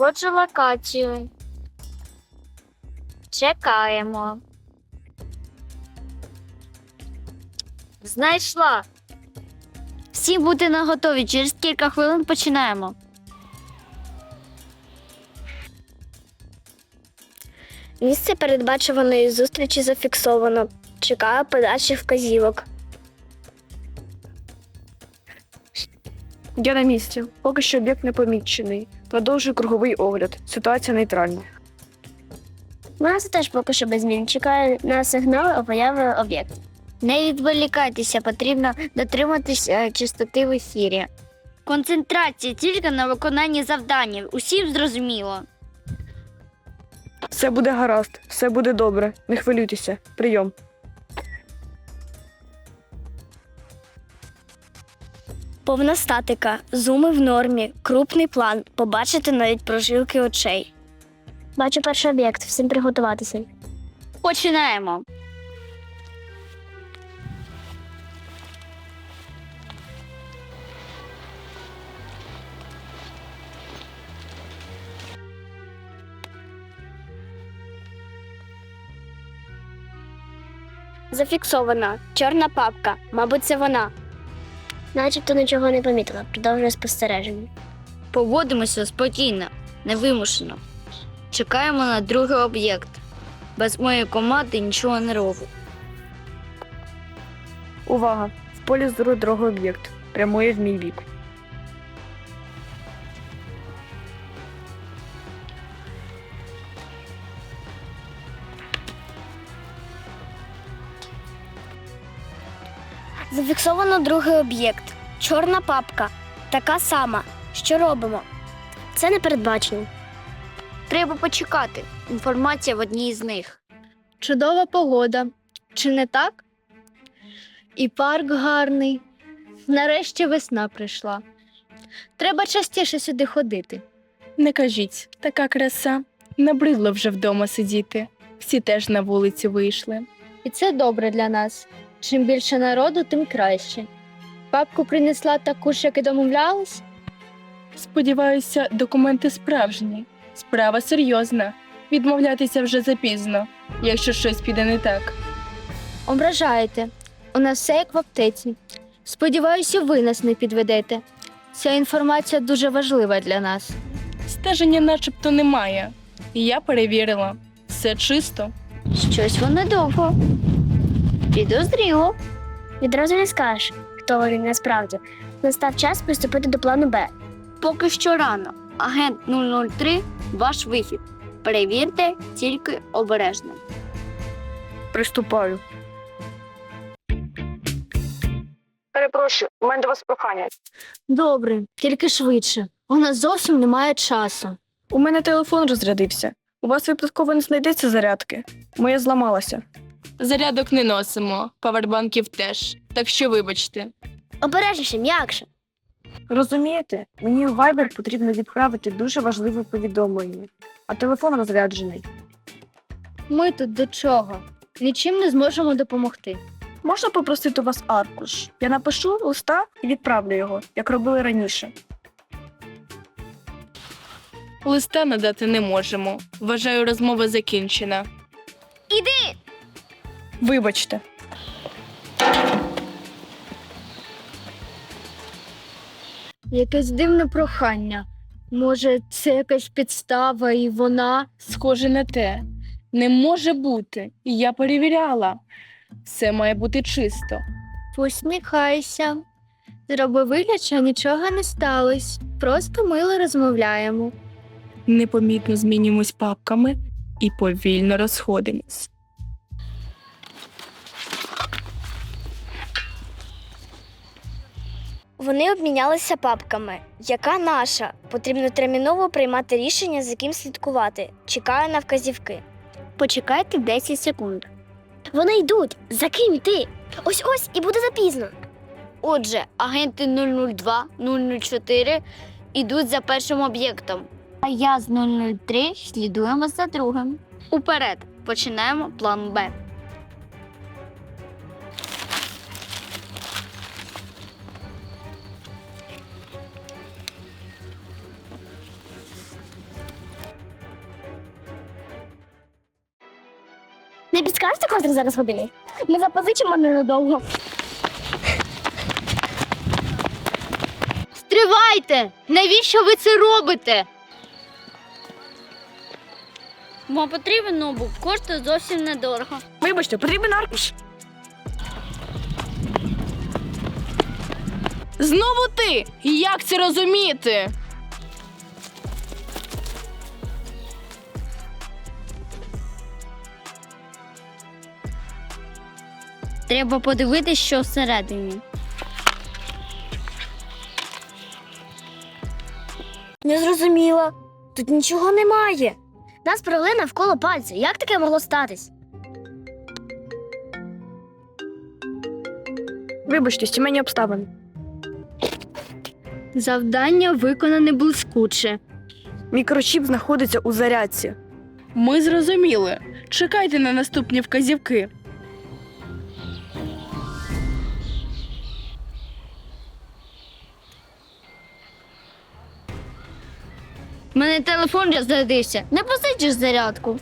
Знаходжу локацію. Чекаємо. Знайшла. Всі бути наготові. Через кілька хвилин починаємо. Місце передбачуваної зустрічі зафіксовано. Чекаю подачі вказівок. Я на місці. Поки що об'єкт не помічений. Продовжую круговий огляд. Ситуація нейтральна. У нас теж поки що без змін. Чекаю на сигнал появи об'єкт. Не відволікайтеся, потрібно дотриматись е, чистоти в ефірі. Концентрація тільки на виконанні завдання. Усім зрозуміло. Все буде гаразд, все буде добре. Не хвилюйтеся. Прийом. Повна статика, зуми в нормі, крупний план, побачити навіть прожилки очей. Бачу перший об'єкт, всім приготуватися. Починаємо. Зафіксована. Чорна папка. Мабуть, це вона. Начебто нічого не помітила. Продовжує спостереження. Поводимося спокійно, невимушено. Чекаємо на другий об'єкт. Без моєї команди нічого не роблю. Увага! В полі зору другий об'єкт. Прямує в мій бік. Зафіксовано другий об'єкт. Чорна папка. Така сама. Що робимо? Це не передбачено. Треба почекати. Інформація в одній з них. Чудова погода. Чи не так? І парк гарний. Нарешті весна прийшла. Треба частіше сюди ходити. Не кажіть, така краса. Набридло вже вдома сидіти. Всі теж на вулицю вийшли. І це добре для нас. Чим більше народу, тим краще. Папку принесла таку ж, як і домовлялись? Сподіваюся, документи справжні. Справа серйозна. Відмовлятися вже запізно, якщо щось піде не так. Ображаєте. У нас все як в аптеці. Сподіваюся, ви нас не підведете. Ця інформація дуже важлива для нас. Стеження начебто немає. І я перевірила. Все чисто. Щось воно довго. Підозріло. Відразу не скажеш, хто вони насправді. Настав час приступити до плану Б. Поки що рано. Агент 003, ваш вихід. Перевірте тільки обережно. Приступаю. Перепрошую, у мене до вас прохання. Добре, тільки швидше. У нас зовсім немає часу. У мене телефон розрядився. У вас випадково не знайдеться зарядки. Моя зламалася. Зарядок не носимо, павербанків теж. Так що вибачте. Обережніше, м'якше. Розумієте, мені в Viber потрібно відправити дуже важливе повідомлення, а телефон розряджений. Ми тут до чого? Нічим не зможемо допомогти. Можна попросити у вас аркуш? Я напишу листа і відправлю його, як робили раніше. Листа надати не можемо. Вважаю, розмова закінчена. Вибачте. Якесь дивне прохання. Може, це якась підстава, і вона. Схоже на те. Не може бути. І Я перевіряла. Все має бути чисто. Посміхайся. Зроби вигляд, що нічого не сталося. Просто мило розмовляємо. Непомітно змінюємось папками і повільно розходимось. Вони обмінялися папками. Яка наша? Потрібно терміново приймати рішення, за ким слідкувати. Чекаю на вказівки. Почекайте 10 секунд. Вони йдуть. За ким йти? Ось ось і буде запізно. Отже, агенти 002, 004 ідуть за першим об'єктом. А я з 003 слідуємо за другим. Уперед починаємо план Б. Підкажете, котрий зараз години? Ми запозичимо ненадовго. Стривайте! Навіщо ви це робите? Бо потрібен ноутбук, коштує зовсім недорого. Вибачте, потрібен аркуш. Знову ти! Як це розуміти? Треба подивитись, що всередині. Не зрозуміла. Тут нічого немає. Нас провели навколо пальця. Як таке могло статись? Вибачте, сімейні обставини. Завдання виконане блискуче. Мікрочіп знаходиться у зарядці. Ми зрозуміли. Чекайте на наступні вказівки. Мене телефон розрядився. Не посичиш зарядку.